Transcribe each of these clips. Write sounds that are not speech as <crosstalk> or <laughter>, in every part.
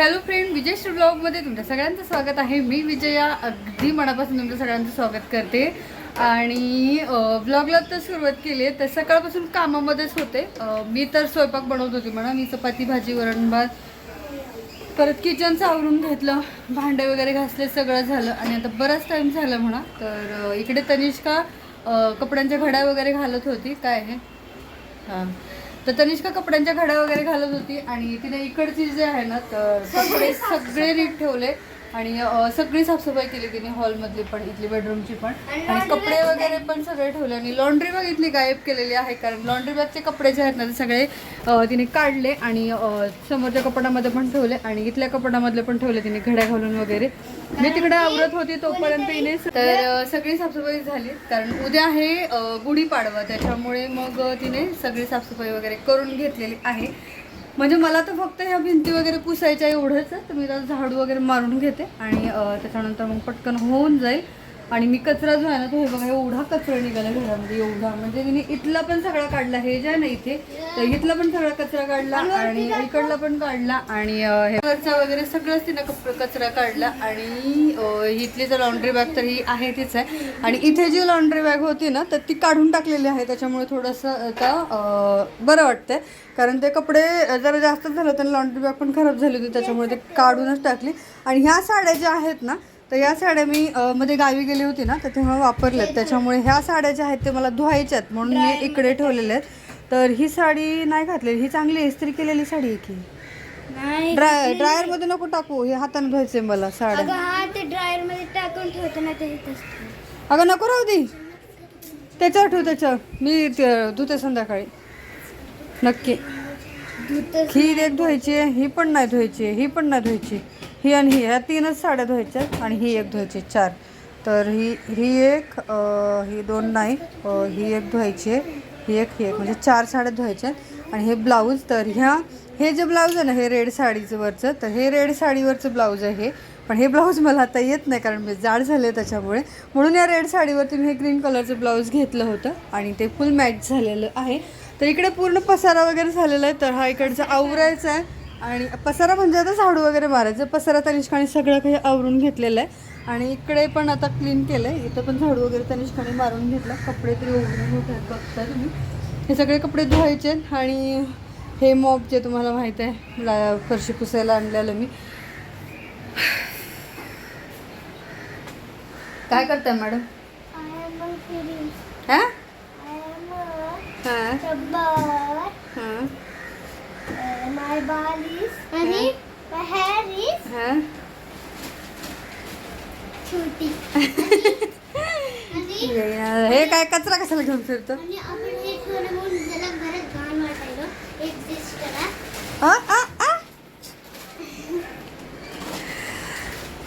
Hello friend विजय श्री ब्लॉगमध्ये तुमच्या सगळ्यांचं स्वागत आहे. मी विजया अगदी मनापासून तुमच्या सगळ्यांचं स्वागत करते. आणि ब्लॉगला तर सुरुवात केली आहे तर सकाळपासून कामामध्येच होते. मी तर स्वयंपाक बनवत होती म्हणा मी चपाती भाजी वरण भात परत किचनचं आवरून घेतलं भांडे वगैरे घासले सगळं झालं. आणि आता बराच टाईम झाला म्हणा तर इकडे तनिष्का कपड्यांच्या घड्या वगैरे घालत होती. काय आहे? हां. तर तनिष्का कपड्यांच्या घड्या वगैरे घालत होती आणि तिने इकडची जे आहे ना तर कपडे सगळे नीट ठेवले आणि सगळी साफसफाई केली तिने हॉलमधली पण इथली बेडरूमची पण. आणि कपडे वगैरे पण सगळे ठेवले आणि लॉन्ड्री बॅग इथली गायब केलेली आहे कारण लॉन्ड्री बॅगचे कपडे जे आहेत ना ते सगळे तिने काढले आणि समोरच्या कपड्यामध्ये पण ठेवले आणि इथल्या कपड्यामधले पण ठेवले तिने घड्या घालून वगैरे. मी तिकडे आवरत होती तोपर्यंत हिने तर सगळी साफसफाई झाली. कारण उद्या आहे गुढीपाडवा. त्याच्यामुळे मग तिने सगळी साफसफाई वगैरे करून घेतलेली आहे. म्हणजे मला तर फक्त ह्या भिंती वगैरे पुसायच्या एवढंच. तर मी त्याला झाडू वगैरे मारून घेते. आणि त्याच्यानंतर मग पटकन होऊन जाईल. आणि मी कचरा जो आहे ना तो हे बघा एवढा कचरा निघाला घरामध्ये एवढा. म्हणजे तिने इथला पण सगळा काढला हे जे आहे ना इथे तर इथला पण सगळा कचरा काढला आणि इकडला पण काढला आणि हे वरचा वगैरे सगळंच तिनं कचरा काढला आणि इथली जर लॉन्ड्री बॅग तर ही आहे तीच आहे. आणि इथे जी लॉन्ड्री बॅग होती ना तर ती काढून टाकलेली आहे. त्याच्यामुळे थोडंसं आता बरं वाटतंय. कारण ते कपडे जरा जास्त झालं तर लॉन्ड्री बॅग पण खराब झाली होती त्याच्यामुळे ते काढूनच टाकली. आणि ह्या साड्या ज्या आहेत ना तर या साड्या मी मध्ये गावी गेली होती ना तर तेव्हा वापरल्यात. त्याच्यामुळे ह्या साड्या ज्या आहेत ते मला धुवायच्या आहेत म्हणून मी इकडे ठेवलेल्या आहेत. तर ही साडी नाही घातलेली ही चांगली इस्त्री केलेली साडी आहे की? ड्राय ड्रायरमध्ये नको टाकू हे हाताने धुवायचे मला साड्या. ते ड्रायरमध्ये टाकून ते. अगं नको राहू दे. त्याच्यावर ठेव त्याच्यावर. मी ते- धुते संध्याकाळी. नक्की. ही एक धुवायची आहे ही पण नाही धुवायची आहे ही पण नाही धुवायची ही आणि ही ह्या तीनच साड्या धुवायच्या आणि ही एक धुवायची चार. तर ही ही एक ही दोन नाही ही एक धुवायची आहे. ही एक ही एक म्हणजे चार साड्या धुवायच्या आहेत. आणि हे ब्लाऊज तर ह्या हे जे ब्लाऊज आहे ना हे रेड साडीचं वरचं तर हे रेड साडीवरचं ब्लाऊज आहे हे. पण हे ब्लाऊज मला आता येत नाही कारण मी जाड झाले त्याच्यामुळे. म्हणून या रेड साडीवरती मी हे ग्रीन कलरचं ब्लाऊज घेतलं होतं आणि ते फुल मॅच झालेलं आहे. तर इकडे पूर्ण पसारा वगैरे झालेला आहे तर हा इकडचा आवरायचा आहे. आणि पसारा म्हणजे आता झाडू वगैरे मारायचं. पसारा तनिष्काने सगळं काही आवरून घेतलेलं आहे. आणि इकडे पण आता क्लीन केलं आहे इथं पण झाडू वगैरे तनिष्काने मारून घेतला. कपडे तरी उघडून होत आहेत बघता तुम्ही. हे सगळे कपडे धुवायचे. आहेत आणि हे मॉप जे तुम्हाला माहीत आहे ला फरशी पुसायला आणलेलं मी. काय करताय मॅडम. हां? हां. My ball is my hair is हां छोटी. <laughs> आणि हे काय कचरा कशाला घेऊन फिरतो? आणि आपण हे ठेवलं म्हणून जरा घरात घाण वाटायला एक्झिस्ट करा. आ, आ, आ.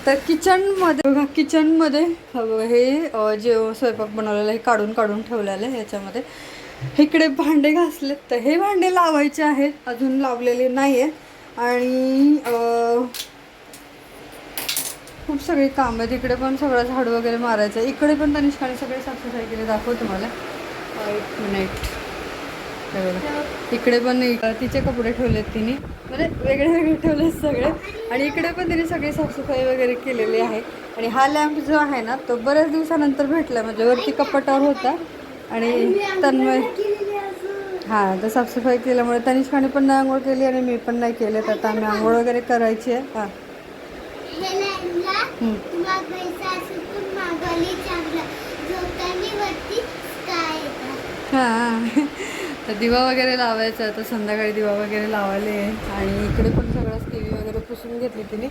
तर किचनमध्ये बघा किचनमध्ये हा बघा हे अ, जे स्वयंपाक बनवलेलं हे काढून काढून ठेवलेलं आहे याच्यामध्ये. इकडे भांडे घासलेत तर हे भांडे लावायचे आहेत. अजून लावलेले नाही आहे आणि खूप सगळी काम आहेत. इकडे पण सगळं झाड वगैरे मारायचं आहे. इकडे पण तनिष्काने सगळे साफसफाई केली. दाखव तुम्हाला. एक मिनिट इकडे पण तिचे कपडे ठेवलेत तिने. म्हणजे वेगळे वेगळे ठेवलेत सगळे. आणि इकडे पण तिने सगळी साफसफाई वगैरे केलेली आहे. आणि हा लॅम्प जो आहे ना तो बऱ्याच दिवसानंतर भेटला. म्हणजे वरती कपाटावर होता. आणि तन्मय हां तर साफसफाई केल्यामुळे तनिष्काने पण नाही आंघोळ केली आणि मी पण नाही केले. तर आता आम्ही आंघोळ वगैरे करायची आहे. हां. हे <laughs> तर हां. दिवा वगैरे लावायचा. तर संध्याकाळी दिवा वगैरे लावायला आणि इकडे पण सगळं टी व्ही वगैरे पुसून घेतली तिने.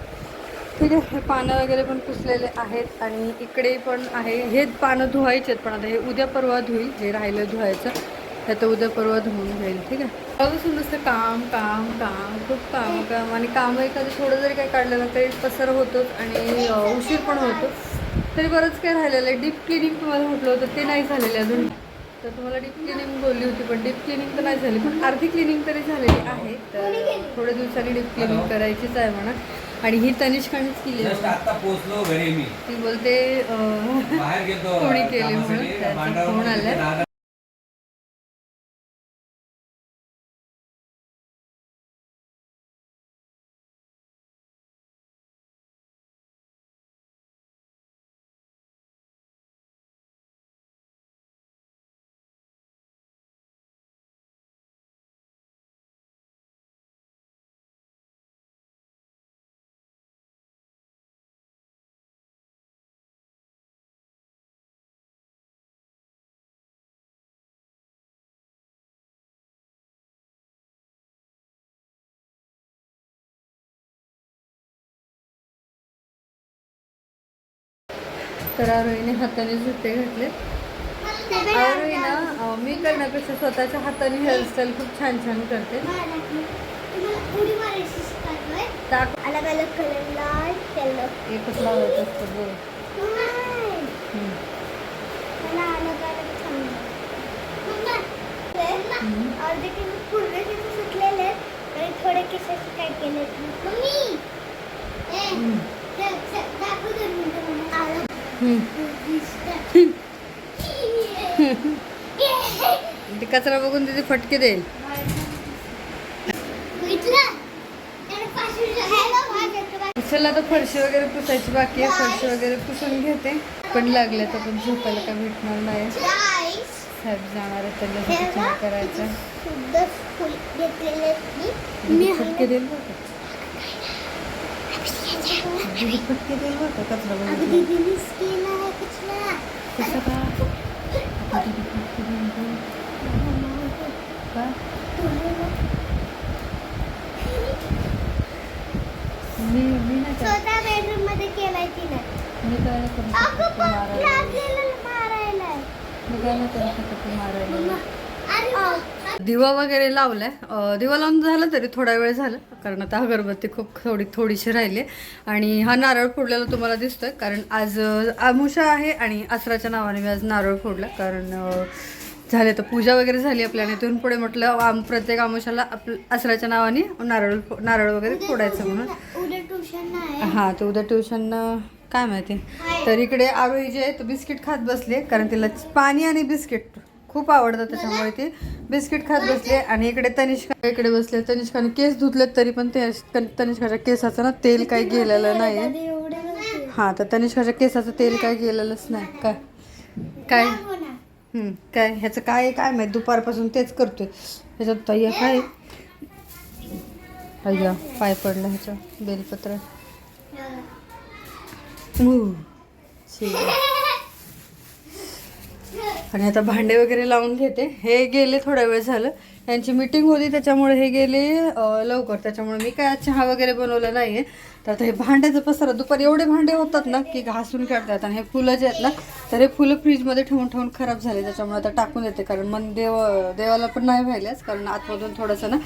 ठीक आहे हे पानं वगैरे पण पुसलेले आहेत आणि इकडे पण आहे. हे पानं धुवायचे आहेत पण आता हे उद्या परवा धुईल जे राहिलं धुवायचं. हे आता उद्या परवा धुवून घेईल ठीक आहे. पाऊसून नुसतं काम काम काम खूप काम काम. आणि काम एखादं थोडं जरी काही काढलं ना तरी पसर होतोच आणि उशीर पण होतो तरी बरंच काय राहिलेलं आहे. डीप क्लिनिंग तुम्हाला म्हटलं होतं ते नाही झालेलं अजून. तर तुम्हाला डीप क्लिनिंग बोलली होती पण डीप क्लिनिंग तर नाही झाली. पण अर्धी क्लिनिंग तरी झालेली आहे. तर थोड्या दिवसांनी डीप क्लिनिंग करायचीच आहे म्हणा. आणि ही तनिष्कानेच केली आहे जस्ट आता पोहोचलो घरी मी. ती बोलते कोणी केली म्हणून. फोन आलाय. तर आरोहीने हाताने जुते घातले. आरोही ना मी करण्यापेक्षा स्वतःच्या हाताने हेअरस्टाईल खूप छान छान करते. अलग अलग कलर लाल येलो एकच लावायचं असतं बघ. अर्धे केस पूर्ण केस सुटलेले आणि थोडे केस काय केले मम्मी! दाखव दोन मिनिटं मला. ते कचरा बघून तिथे फटके देईल. चला आता फरशी वगैरे पुसायची बाकी आहे. फरशी वगैरे पुसून घेते. पण लागले तर पण झोपायला काय भेटणार नाही. साहेब जाणार आहे चहा करायचं. फटके देईल फटके देईल बघ कचरा कसं का मी मी नाही करत. स्वतः बेडरूममध्ये केलाय तिने मी काय नाही करू शकत मारायला मी काय नाही करू शकत मारायला अरे दिवा वगैरे लावलाय. दिवा लावून झालं तरी थोडा वेळ झाला कारण आता अगरबत्ती खूप थोडी थोडीशी राहिली. आणि हा नारळ फोडलेला तुम्हाला दिसतोय कारण आज आमुषा आहे आणि असराच्या नावाने मी आज नारळ फोडला कारण झाले तर पूजा वगैरे झाली आपल्या आणि तिथून पुढे म्हटलं आम प्रत्येक आमुषाला आप असराच्या नावाने नारळ फो- नारळ वगैरे फोडायचं म्हणून. हां तर उद्या ट्युशन काय माहिती. तर इकडे आरोही जे आहे तो बिस्किट खात बसले कारण तिला पाणी आणि बिस्किट खूप आवडतं त्याच्यामुळे ती. बिस्किट खात बसले आणि इकडे तनिष्का इकडे बसले तनिष्काने केस धुतलेत तरी पण ते तनिष्काच्या केसाचं ना तेल काही गेलेलं नाही. हां तर तनिष्काच्या केसाचं तेल काय गेलेलंच नाही. काय? काय? हम्म, काय? ह्याचं काय काय माहीत? दुपारपासून तेच करतोय. ह्याच्यात ताई काय? अय्या पाय पडला ह्याच्या बेलपत्र. शी. आणि आता भांडे वगैरे लावून घेते. हे गेले थोडा वेळ झालं. त्यांची मीटिंग होती त्याच्यामुळे हे गेले लवकर. त्याच्यामुळे मी काय आज चहा वगैरे बनवला नाही आहे तर आता हे भांड्याचं पसरा दुपारी एवढे भांडे होतात ना की घासून काढतात आणि हे फुलं जे आहेत ना तर हे फुलं फ्रीजमध्ये ठेवून ठेवून खराब झाले. त्याच्यामुळे आता टाकून देते कारण मन देव देवाला पण नाही व्हायलाच कारण आतमधून थोडंसं ना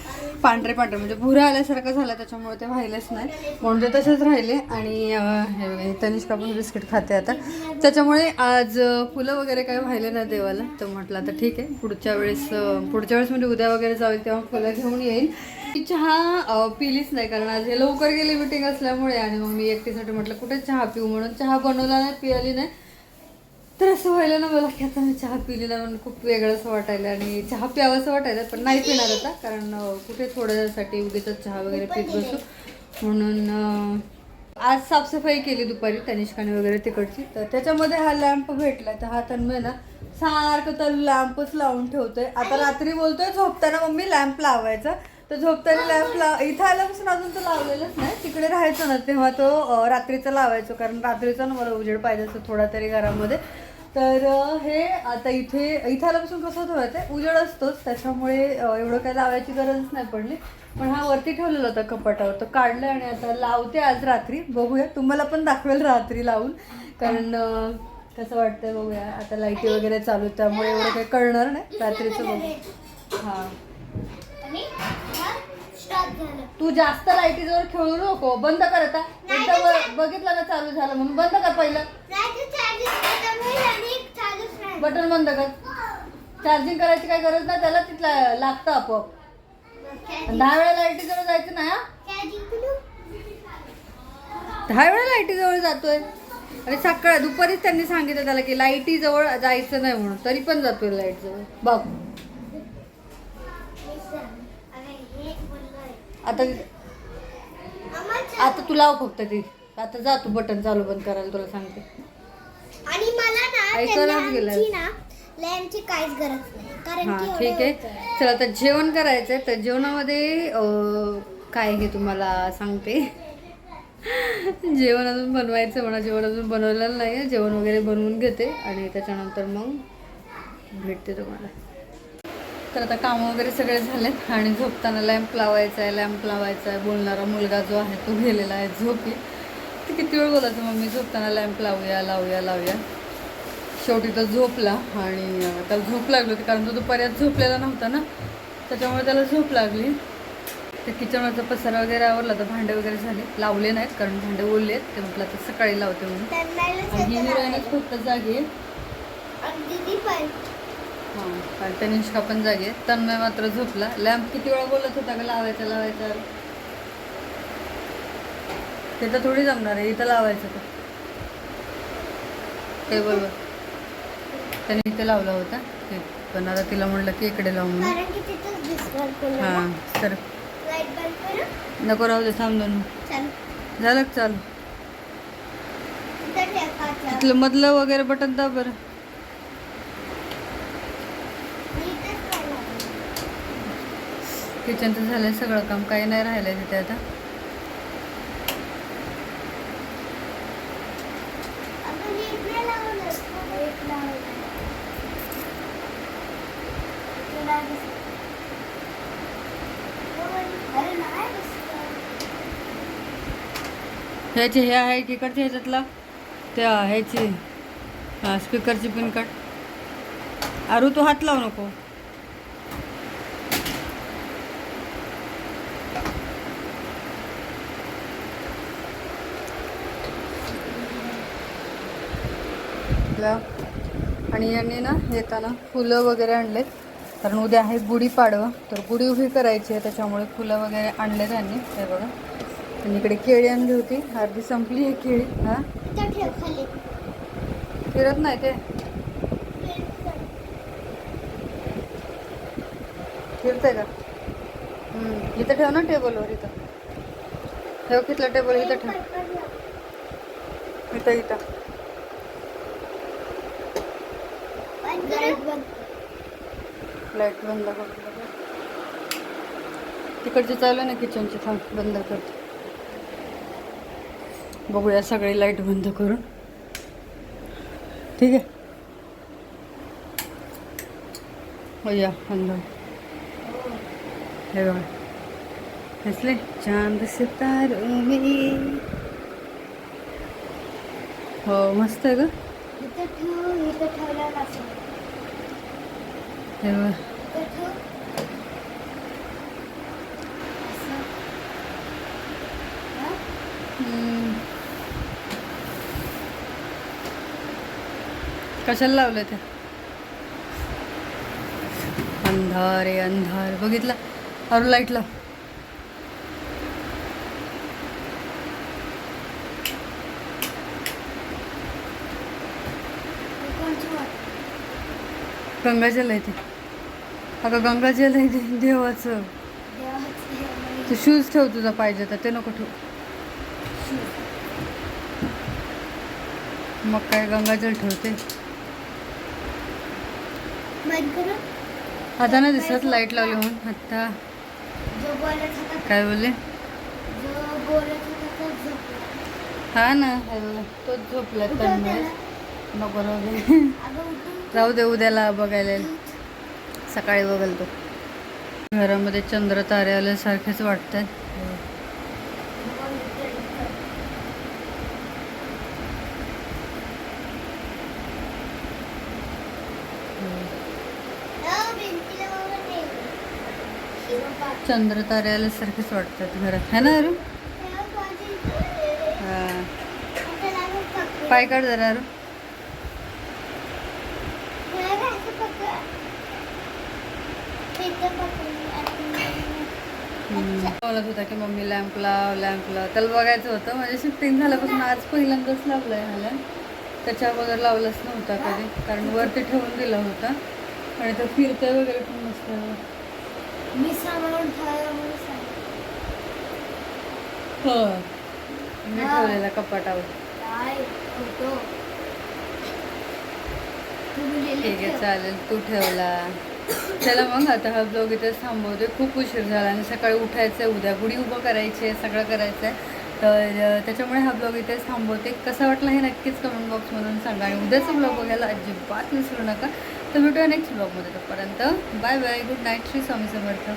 पांढरे पांढरे म्हणजे भुरा आल्यासारखं झालं त्याच्यामुळे ते व्हायलाच नाही. म्हणून ते तसेच राहिले आणि तनिष्का पण बिस्किट खाते आता. त्याच्यामुळे आज फुलं वगैरे काही व्हायले नाही देवाला. तर म्हटलं आता ठीक आहे पुढच्या वेळेस पुढच्या वेळेस म्हणजे उद्या वगैरे जाऊ तेव्हा फुलं घेऊन येईल. की चहा पिलीच नाही कारण आज हे लवकर गेली मिटिंग असल्यामुळे आणि मग मी एकटीसाठी म्हटलं कुठे चहा पिऊ? म्हणून चहा बनवला नाही पियाली नाही. तर असं व्हायला ना मला की आता मी चहा पिली नाही म्हणून खूप वेगळंच वाटायला आणि चहा प्यावंसं वाटायला पण नाही पिणार आता. कारण कुठे थोड्यासाठी उगीच चहा वगैरे पित बसू. म्हणून आज साफसफाई केली दुपारी तनिष्काने वगैरे तिकडची. तर त्याच्यामध्ये हा लॅम्प भेटला तर हा तन्मय ना सारखं तर लॅम्पच लावून ठेवतोय. आता रात्री बोलतोय झोपताना मम्मी लॅम्प लावायचा. तर झोपताना लॅम्प लाव इथं आल्यापासून अजून तो लावलेलाच नाही. तिकडे राहायचो ना तेव्हा तो रात्रीचा लावायचो. कारण रात्रीचा ना मला उजेड पाहिजे असतो थोडा तरी घरामध्ये. तर हे आता इथे इथं आल्यापासून कसं होतं माहिती उजेड असतोच. त्याच्यामुळे एवढं काही लावायची गरजच नाही पडली. पण हा वरती ठेवलेला होता कपाटावर. तो काढलं आणि आता लावते आज रात्री. बघूया. तुम्हाला पण दाखवेल रात्री लावून. कारण कसं वाटतंय बघूया. आता लाईटी वगैरे चालू त्यामुळे एवढं काही कळणार नाही. रात्रीचं बघू. हां. तू जास्त लाईटीजवळ खेळू नको बंद कर आता. एकदा ब- बघितलं ना चालू झालं म्हणून? बंद कर पहिलं. बटन बंद कर. चार्जिंग करायची काही गरज नाही त्याला तिथला लागतं आपोआप. आणि दहा वेळा लाईटीजवळ जायचं नाही हा? दहा वेळा लाईटीजवळ जातोय. आणि सकाळ दुपारीच त्यांनी सांगितलं त्याला की लाईटीजवळ जायचं नाही म्हणून. तरी पण जातोय लाइट जवळ बघ. आता आता तू लाव फक्त ती. आता जा तू बटन चालू बंद करायला तुला सांगते. आणि मला ना गेलं. लॅम्पची ना लॅम्पची काहीच गरज नाही. कारण हा की एवढं ठीक आहे. होतं. चला आता जेवण करायचंय. तर जेवणामध्ये अं, काय हे तुम्हाला सांगते. जेवण अजून बनवायचं म्हणा जेवण अजून बनवलेलं नाही आहे जेवण वगैरे बनवून घेते आणि त्याच्यानंतर मग भेटते तुम्हाला. तर आता कामं वगैरे सगळे झालेत आणि झोपताना लॅम्प लावायचा आहे लॅम्प लावायचा आहे बोलणारा मुलगा जो आहे तो गेलेला आहे झोपी. ते किती वेळ बोलायचं मम्मी झोपताना लॅम्प लावूया लावूया लावूया. शेवटी तो झोपला आणि त्याला झोप लागली होती कारण तो दुपाऱ्यात झोपलेला नव्हता ना. त्याच्यामुळे त्याला झोप लागली. ते किचनवरचा पसारा वगैरे आवरला तर भांडे वगैरे झाले. लावले नाहीत कारण भांडे ओरले आहेत ते म्हटलं आता सकाळी लावते म्हणून. आणि ही हिरोईनच. फक्त जागी आहे. हां आणि तनिष्का पण जागी तन्मय मात्र झोपला. लॅम्प किती वेळा बोलत होता का लावायचा लावायचा? ते तर थोडी जमणार आहे इथं लावायचं तर. टेबलवर त्याने इथे लावला होता. ते पण आता तिला म्हणलं की इकडे लावून. कारण हां तर नको राहू दे थांब दोन चल झालं चालू. तिथलं मधलं वगैरे बटन दाब बरं मी इथंच लावणार. किचनचं झालं सगळं काम काही नाही राहिलं आहे तिथे आता. ह्याचे ह्याची हे आहे तिकडच्या ह्याच्यातला? त्या ह्याची स्पीकरची पिन काढ अरू तू हात लावू नको. लाव. आणि यांनी ना येताना फुलं वगैरे आणलेत. कारण उद्या आहे गुढीपाडवा तर गुढी उभी करायची आहे त्याच्यामुळे फुलं वगैरे आणले त्यांनी हे बघा. आणि इकडे केळी आणली होती. अर्धी संपली आहे केळी. हां? फिरत नाही ते? फिरतंय का? इथं ठेव ना टेबलवर इथं. ठेव कितलं टेबल इथं ठेव. इथं इथं बंद करू? लाइट बंद बघा. तिकडची चालू ना किचनची थांब बंद करते बघूया सगळी लाइट बंद करून. ठीक आहे? हो या अंदर हे. बघा. दिसले चांद सितारो में हो मस्त आहे ग तेव्हा hmm. कशाला लावलं ते? अंधार आहे अंधार. बघितला? और लाइट लाव गंगाजल आहे ते. अगं गंगाजल आहे ते देवाचं. ते तू शूज ठेव तुझा पाहिजे तर ते नको ठेव. मग काय गंगाजल ठेवते. आता ना दिसत लाइट लावली म्हणून आता. काय बोलले? हा ना तोच झोपला नको राहू दे राहू दे उद्याला बघायला सकाळी बघल तो. घरामध्ये चंद्र तारे आल्यासारखेच वाटतात चंद्र तारे आल्यासारखेच वाटतात घरात. है ना अरू हा. पाय काढ जरा अरू बोलत होता की मम्मी लॅम्प लाव लॅम्प लाव. त्याला बघायचं होतं म्हणजे शिफ्टिंग झाल्यापासून आज पहिल्यांदाच लावलाय हा लॅम्प त्याच्या अगोदर लावलाच नव्हता कधी कारण वरती ठेवून दिला होता. आणि तो फिरतोय वगैरे पण मस्त. मी सांभाळून. हो. मी. ठेवलेला कपाटावर. ठीक आहे. चालेल. तू ठेवला. चला मग आता हा ब्लॉग इथेच थांबवते खूप उशीर झाला आणि सकाळी उठायचं आहे उद्या गुढी उभं करायची आहे सगळं करायचं आहे तर त्याच्यामुळे हा ब्लॉग इथेच थांबवते. कसं वाटलं हे नक्कीच कमेंट बॉक्समधून सांगा आणि उद्याचा ब्लॉग बघायला अजिबात विसरू नका. तर भेटूया नेक्स्ट ब्लॉगमध्ये तोपर्यंत. Bye bye good night Shri Swami Samarth.